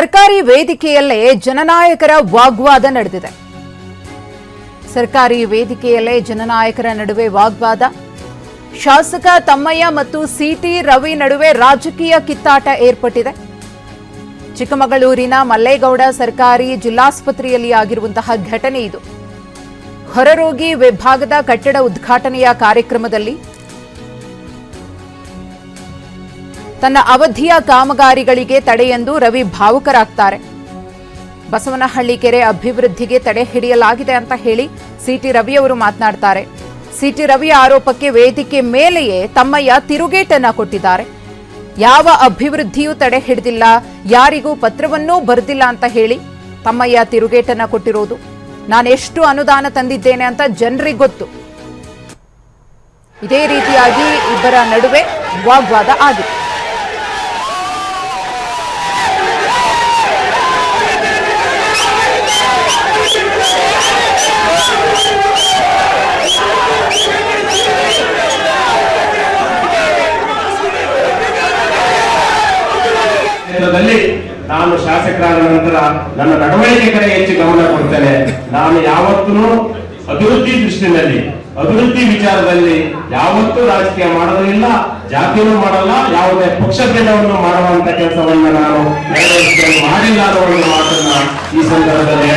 ಸರ್ಕಾರಿ ವೇದಿಕೆಯಲ್ಲೇ ಜನನಾಯಕರ ವಾಗ್ವಾದ ನಡೆದಿದೆ. ಸರ್ಕಾರಿ ವೇದಿಕೆಯಲ್ಲೇ ಜನನಾಯಕರ ನಡುವೆ ವಾಗ್ವಾದ. ಶಾಸಕ ತಮ್ಮಯ್ಯ ಮತ್ತು ಸಿಟಿ ರವಿ ನಡುವೆ ರಾಜಕೀಯ ಕಿತ್ತಾಟ ಏರ್ಪಟ್ಟಿದೆ. ಚಿಕ್ಕಮಗಳೂರಿನ ಮಲ್ಲೇಗೌಡ ಸರ್ಕಾರಿ ಜಿಲ್ಲಾಸ್ಪತ್ರೆಯಲ್ಲಿ ಆಗಿರುವಂತಹ ಘಟನೆ ಇದು. ಹೊರರೋಗಿ ವಿಭಾಗದ ಕಟ್ಟಡ ಉದ್ಘಾಟನೆಯ ಕಾರ್ಯಕ್ರಮದಲ್ಲಿ ತನ್ನ ಅವಧಿಯ ಕಾಮಗಾರಿಗಳಿಗೆ ತಡೆಯೆಂದು ರವಿ ಭಾವುಕರಾಗ್ತಾರೆ. ಬಸವನಹಳ್ಳಿ ಕೆರೆ ಅಭಿವೃದ್ಧಿಗೆ ತಡೆ ಹಿಡಿಯಲಾಗಿದೆ ಅಂತ ಹೇಳಿ ಸಿಟಿ ರವಿ ಅವರು ಮಾತನಾಡ್ತಾರೆ. ಸಿಟಿ ರವಿ ಆರೋಪಕ್ಕೆ ವೇದಿಕೆ ಮೇಲೆಯೇ ತಮ್ಮಯ್ಯ ತಿರುಗೇಟನ್ನ ಕೊಟ್ಟಿದ್ದಾರೆ. ಯಾವ ಅಭಿವೃದ್ಧಿಯೂ ತಡೆ ಹಿಡಿದಿಲ್ಲ, ಯಾರಿಗೂ ಪತ್ರವನ್ನೂ ಬರೆದಿಲ್ಲ ಅಂತ ಹೇಳಿ ತಮ್ಮಯ್ಯ ತಿರುಗೇಟನ್ನ ಕೊಟ್ಟಿರೋದು. ನಾನೆಷ್ಟು ಅನುದಾನ ತಂದಿದ್ದೇನೆ ಅಂತ ಜನರಿಗೆ ಗೊತ್ತು. ಇದೇ ರೀತಿಯಾಗಿ ಇಬ್ಬರ ನಡುವೆ ವಾಗ್ವಾದ ಆಗಿದೆ. ಕ್ಷೇತ್ರದಲ್ಲಿ ನಾನು ಶಾಸಕರಾದ ನಂತರ ನನ್ನ ನಡವಳಿಕೆ ಕಡೆ ಹೆಚ್ಚು ಗಮನ ಕೊಡ್ತೇನೆ. ನಾನು ಯಾವತ್ತೂ ಅಭಿವೃದ್ಧಿ ದೃಷ್ಟಿನಲ್ಲಿ, ಅಭಿವೃದ್ಧಿ ವಿಚಾರದಲ್ಲಿ ಯಾವತ್ತೂ ರಾಜಕೀಯ ಮಾಡೋದಿಲ್ಲ, ಜಾತಿನೂ ಮಾಡಲ್ಲ, ಯಾವುದೇ ಪಕ್ಷಭೇದವನ್ನು ಮಾಡುವಂತ ಕೆಲಸವನ್ನು ನಾನು ಮಾಡಿಲ್ಲ ಅನ್ನೋ ಒಂದು ಮಾತನ್ನ ಈ ಸಂದರ್ಭದಲ್ಲಿ